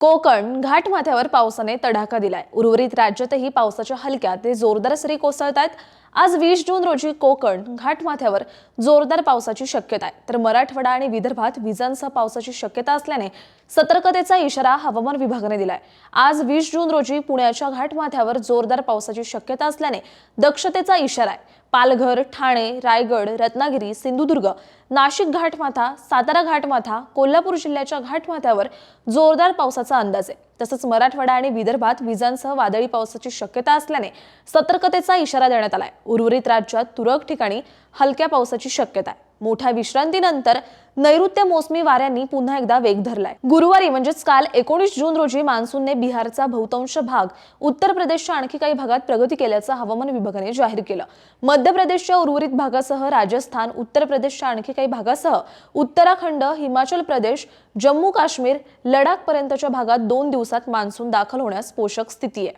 कोकण घाटमाथ्यावर पावसाने तडाखा दिलाय. उर्वरित राज्यातही पावसाच्या हलक्या ते जोरदार सरी कोसळत आहेत आज वीस जून रोजी कोकण घाटमाथ्यावर जोरदार पावसाची शक्यता आहे. तर मराठवाडा आणि विदर्भात विजांसह पावसाची शक्यता असल्याने सतर्कतेचा इशारा हवामान विभागाने दिलाय. आज वीस जून रोजी पुण्याच्या घाटमाथ्यावर जोरदार पावसाची शक्यता असल्याने दक्षतेचा इशारा आहे. पालघर ठाणे रायगड रत्नागिरी सिंधुदुर्ग नाशिक घाटमाथा सातारा घाटमाथा कोल्हापूर जिल्ह्याच्या घाटमाथ्यावर जोरदार पावसाचा अंदाज आहे. तसंच मराठवाडा आणि विदर्भात विजांसह वादळी पावसाची शक्यता असल्याने सतर्कतेचा इशारा देण्यात आलाय. उर्वरित राज्यात तुरळक ठिकाणी हलक्या पावसाची शक्यता आहे. मोठ्या विश्रांतीनंतर नैऋत्य मोसमी वाऱ्यांनी पुन्हा एकदा वेग धरलाय. गुरुवारी म्हणजेच काल एकोणीस जून रोजी मान्सूनने बिहारचा बहुतांश भाग उत्तर प्रदेशच्या आणखी काही भागात प्रगती केल्याचं हवामान विभागाने जाहीर केलं. मध्य प्रदेशच्या उर्वरित भागासह राजस्थान उत्तर प्रदेशच्या आणखी काही भागासह उत्तराखंड हिमाचल प्रदेश जम्मू काश्मीर लडाख पर्यंतच्या भागात दोन दिवसात मान्सून दाखल होण्यास पोषक स्थिती आहे.